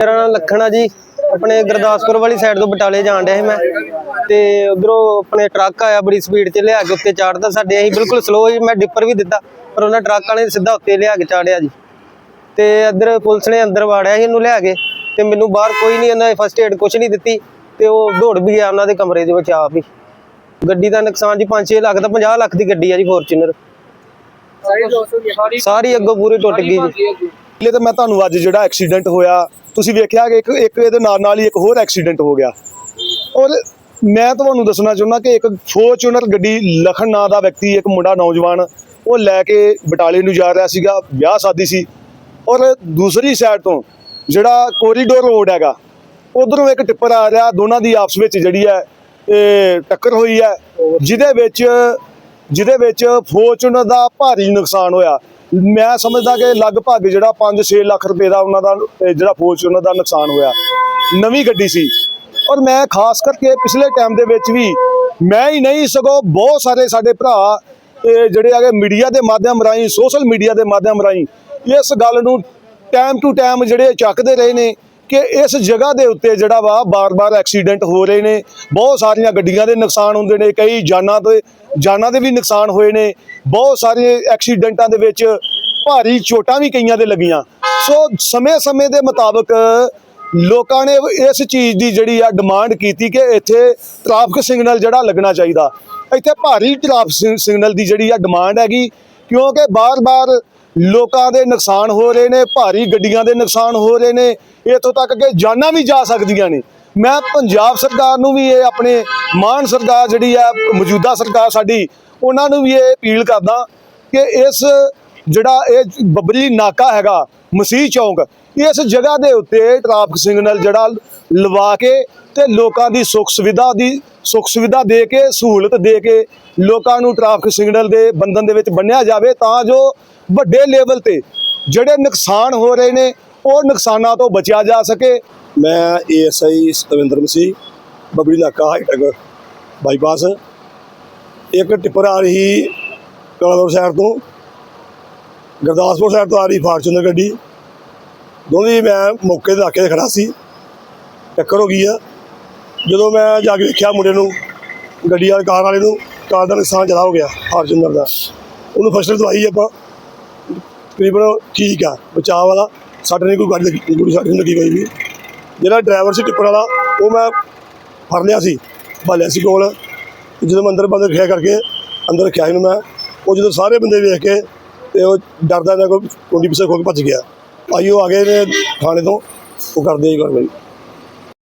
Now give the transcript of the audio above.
ਮੇਰਾ ਨਾਮ ਲੱਖਣਾ ਜੀ। ਆਪਣੇ ਗੁਰਦਾਸਪੁਰ ਵਾਲੀ ਸਾਈਡ ਤੋਂ ਬਟਾਲੇ ਜਾਣ ਡਿਆ ਮੈਂ। ਤੇ ਉਧਰੋਂ ਆਪਣੇ ਟਰੱਕ ਆਇਆ ਬੜੀ ਸਪੀਡ 'ਚ ਲਿਆ ਕੇ ਉੱਤੇ ਚਾੜਦਾ। ਸਾਡੇ ਅਸੀਂ ਬਿਲਕੁਲ ਸਲੋ ਹੀ ਮੈਂ ਡਿੱਪਰ ਵੀ ਦਿੱਤਾ, ਪਰ ਉਹਨਾਂ ਟਰੱਕ ਵਾਲੇ ਨੇ ਸਿੱਧਾ ਉੱਤੇ ਲਿਆ ਕੇ ਚਾੜਿਆ ਜੀ। ਤੇ ਇੱਧਰ ਪੁਲਿਸ ਨੇ ਅੰਦਰ ਵਾੜਿਆ ਸੀ ਇਹਨੂੰ ਲਿਆ ਕੇ। ਤੇ ਮੈਨੂੰ ਬਾਹਰ ਕੋਈ ਨਹੀਂ, ਉਹਨਾਂ ਨੇ ਫਸਟ ਏਡ ਕੁਝ ਨਹੀਂ ਦਿੱਤੀ। ਤੇ ਉਹ ਦੌੜ ਵੀ ਗਿਆ ਉਹਨਾਂ ਦੇ ਕਮਰੇ ਦੇ ਵਿੱਚ ਆਪ ਹੀ। ਗੱਡੀ ਦਾ ਨੁਕਸਾਨ ਜੀ 5-6 ਲੱਖ ਦਾ 50 ਲੱਖ ਦੀ ਗੱਡੀ ਆ ਜੀ ਫੋਰਚੂਨਰ ਸਾਰੀ ਅੱਗੋਂ ਪੂਰੀ ਟੁੱਟ ਗਈ ਜੀ। ਪਹਿਲੇ ਤਾਂ ਮੈਂ ਤੁਹਾਨੂੰ ਅੱਜ ਜਿਹੜਾ ਐਕਸੀਡੈਂਟ ਹੋਇਆ, ਤੁਸੀਂ ਵੇਖਿਆ ਕਿ ਇੱਕ ਇੱਕ ਇਹਦੇ ਨਾਲ ਨਾਲ ਹੀ ਇੱਕ ਹੋਰ ਐਕਸੀਡੈਂਟ ਹੋ ਗਿਆ। ਔਰ ਮੈਂ ਤੁਹਾਨੂੰ ਦੱਸਣਾ ਚਾਹੁੰਦਾ ਕਿ ਇੱਕ ਫੋਰਚੂਨਰ ਗੱਡੀ ਲਖਨ ਨਾਂ ਦਾ ਵਿਅਕਤੀ, ਇੱਕ ਮੁੰਡਾ ਨੌਜਵਾਨ, ਉਹ ਲੈ ਕੇ ਬਟਾਲੇ ਨੂੰ ਜਾ ਰਿਹਾ ਸੀਗਾ, ਵਿਆਹ ਸ਼ਾਦੀ ਸੀ। ਔਰ ਦੂਸਰੀ ਸਾਈਡ ਤੋਂ ਜਿਹੜਾ ਕੋਰੀਡੋਰ ਰੋਡ ਹੈਗਾ, ਉਧਰੋਂ ਇੱਕ ਟਿੱਪਰ ਆ ਰਿਹਾ, ਦੋਨਾਂ ਦੀ ਆਪਸ ਵਿੱਚ ਜਿਹੜੀ ਹੈ, ਇਹ ਟੱਕਰ ਹੋਈ ਹੈ, ਜਿਹਦੇ ਵਿੱਚ ਜਿਹਦੇ ਵਿੱਚ ਫੋਰਚੂਨਰ ਦਾ ਭਾਰੀ ਨੁਕਸਾਨ ਹੋਇਆ। ਮੈਂ ਸਮਝਦਾ ਕਿ ਲਗਭਗ ਜਿਹੜਾ 5-6 ਲੱਖ ਰੁਪਏ ਦਾ ਉਹਨਾਂ ਦਾ, ਇਹ ਜਿਹੜਾ ਉਹਨਾਂ ਦਾ ਨੁਕਸਾਨ ਹੋਇਆ। ਨਵੀਂ ਗੱਡੀ ਸੀ। ਔਰ ਮੈਂ ਖਾਸ ਕਰਕੇ ਪਿਛਲੇ ਟਾਈਮ ਦੇ ਵਿੱਚ ਵੀ ਮੈਂ ਹੀ ਨਹੀਂ, ਸਗੋਂ ਬਹੁਤ ਸਾਰੇ ਸਾਡੇ ਭਰਾ ਜਿਹੜੇ ਹੈਗੇ ਮੀਡੀਆ ਦੇ ਮਾਧਿਅਮ ਰਾਹੀਂ, ਸੋਸ਼ਲ ਮੀਡੀਆ ਦੇ ਮਾਧਿਅਮ ਰਾਹੀਂ ਇਸ ਗੱਲ ਨੂੰ ਟਾਈਮ ਟੂ ਟਾਈਮ ਜਿਹੜੇ ਚੱਕਦੇ ਰਹੇ ਨੇ। ਕਿ ਇਸ ਜਗ੍ਹਾ ਦੇ ਉੱਤੇ ਜਿਹੜਾ ਵਾ ਬਾਰ-ਬਾਰ ਐਕਸੀਡੈਂਟ ਹੋ ਰਹੇ ਨੇ, ਬਹੁਤ ਸਾਰੀਆਂ ਗੱਡੀਆਂ ਦੇ ਨੁਕਸਾਨ ਹੁੰਦੇ ਨੇ, ਕਈ ਜਾਨਾਂ ਦੇ ਜਾਨਾਂ ਦੇ ਵੀ ਨੁਕਸਾਨ ਹੋਏ ਨੇ, ਬਹੁਤ ਸਾਰੇ ਐਕਸੀਡੈਂਟਾਂ ਦੇ ਵਿੱਚ ਭਾਰੀ ਚੋਟਾਂ ਵੀ ਕਈਆਂ ਦੇ ਲੱਗੀਆਂ। ਸੋ ਸਮੇਂ-ਸਮੇਂ ਦੇ ਮੁਤਾਬਕ ਲੋਕਾਂ ਨੇ ਇਸ ਚੀਜ਼ ਦੀ ਜਿਹੜੀ ਆ ਡਿਮਾਂਡ ਕੀਤੀ ਕਿ ਇੱਥੇ ਟ੍ਰੈਫਿਕ ਸਿਗਨਲ ਜਿਹੜਾ ਲੱਗਣਾ ਚਾਹੀਦਾ। ਇੱਥੇ ਭਾਰੀ ਟ੍ਰੈਫਿਕ ਸਿਗਨਲ ਦੀ ਜਿਹੜੀ ਆ ਡਿਮਾਂਡ ਹੈਗੀ, ਕਿਉਂਕਿ ਬਾਰ-ਬਾਰ ਲੋਕਾਂ ਦੇ ਨੁਕਸਾਨ ਹੋ ਰਹੇ ਨੇ, ਭਾਰੀ ਗੱਡੀਆਂ ਦੇ ਨੁਕਸਾਨ ਹੋ ਰਹੇ ਨੇ, ਇੱਥੋਂ ਤੱਕ ਕਿ ਜਾਨਾਂ ਵੀ ਜਾ ਸਕਦੀਆਂ ਨੇ। ਮੈਂ ਪੰਜਾਬ ਸਰਕਾਰ ਨੂੰ ਵੀ ਇਹ ਆਪਣੇ ਮਾਨ ਸਰਕਾਰ ਜਿਹੜੀ ਆ ਮੌਜੂਦਾ ਸਰਕਾਰ ਸਾਡੀ, ਉਹਨਾਂ ਨੂੰ ਵੀ ਇਹ ਅਪੀਲ ਕਰਦਾ ਕਿ ਇਸ ਜਿਹੜਾ ਇਹ ਬੱਬਰੀ ਨਾਕਾ ਹੈਗਾ, ਮਸੀਹ ਚੌਂਕ, ਇਸ ਜਗ੍ਹਾ ਦੇ ਉੱਤੇ ਟ੍ਰੈਫਿਕ ਸਿਗਨਲ ਜਿਹੜਾ ਲਵਾ ਕੇ ਤੇ ਲੋਕਾਂ ਦੀ ਸੁੱਖ ਸੁਵਿਧਾ ਦੀ ਸੁੱਖ ਸੁਵਿਧਾ ਦੇ ਕੇ, ਸਹੂਲਤ ਦੇ ਕੇ ਲੋਕਾਂ ਨੂੰ ਟ੍ਰੈਫਿਕ ਸਿਗਨਲ ਦੇ ਬੰਧਨ ਦੇ ਵਿੱਚ ਬੰਨਿਆ ਜਾਵੇ, ਤਾਂ ਜੋ ਵੱਡੇ ਲੈਵਲ ਤੇ ਜਿਹੜੇ ਨੁਕਸਾਨ ਹੋ ਰਹੇ ਨੇ, ਉਹ ਨੁਕਸਾਨਾਂ ਤੋਂ ਬਚਿਆ ਜਾ ਸਕੇ। ਮੈਂ ਏਐਸਆਈ ਸਤਵਿੰਦਰ ਮਸੀਹ ਬਬੜੀ ਨਾਕਾ ਹਾਈਟੈਕ ਬਾਈਪਾਸ। ਇੱਕ ਟਿੱਪਰ ਆ ਰਹੀ ਕਲਾਦੌਰ ਸ਼ਹਿਰ ਤੋਂ, ਗੁਰਦਾਸਪੁਰ ਸ਼ਹਿਰ ਤੋਂ ਆ ਰਹੀ ਫਾਰਚੂਨਰ ਗੱਡੀ। ਦੋਵੇਂ ਮੈਂ ਮੌਕੇ ਤੇ ਨਾਕੇ ਤੇ ਖੜਾ ਸੀ, ਟੱਕਰ ਹੋ ਗਈ ਆ। ਜਦੋਂ ਮੈਂ ਜਾ ਕੇ ਦੇਖਿਆ ਮੁੰਡੇ ਨੂੰ, ਗੱਡੀ ਵਾਲੇ, ਕਾਰ ਵਾਲੇ ਨੂੰ, ਕਾਰ ਦਾ ਨੁਕਸਾਨ ਜ਼ਿਆਦਾ ਹੋ ਗਿਆ, ਫਾਰਚੂਨਰ ਦਾ। ਉਹਨੂੰ ਫਸਟ ਦਵਾਈ ਆਪਾਂ, ਤਕਰੀਬਨ ਠੀਕ ਆ, ਬਚਾਅ ਵਾਲਾ, ਸਾਡੇ ਨਹੀਂ ਕੋਈ ਗੱਡੀ ਲੱਗੀ ਕੋਈ ਸਾਡੇ ਨਹੀਂ ਲੱਗੀ ਕੋਈ ਵੀ ਜਿਹੜਾ ਡਰਾਈਵਰ ਸੀ ਟਿੱਪਰ ਵਾਲਾ, ਉਹ ਮੈਂ ਫੜ ਲਿਆ ਸੀ ਭਾਲਿਆ ਸੀ ਕੋਲ। ਜਦੋਂ ਮੈਂ ਅੰਦਰ ਬੰਦ ਰੱਖਿਆ ਕਰਕੇ ਅੰਦਰ ਰੱਖਿਆ ਇਹਨੂੰ ਮੈਂ, ਉਹ ਜਦੋਂ ਸਾਰੇ ਬੰਦੇ ਵੇਖ ਕੇ ਤੇ ਉਹ ਡਰਦਾ ਨਾ ਕੋਈ, ਕੁੰਡੀ ਪਿੱਛੇ ਖੋ ਕੇ ਭੱਜ ਗਿਆ। ਆਈਓ ਆ ਗਏ ਨੇ ਥਾਣੇ ਤੋਂ, ਉਹ ਕਰਦੇ ਹੀ ਕਾਰਵਾਈ।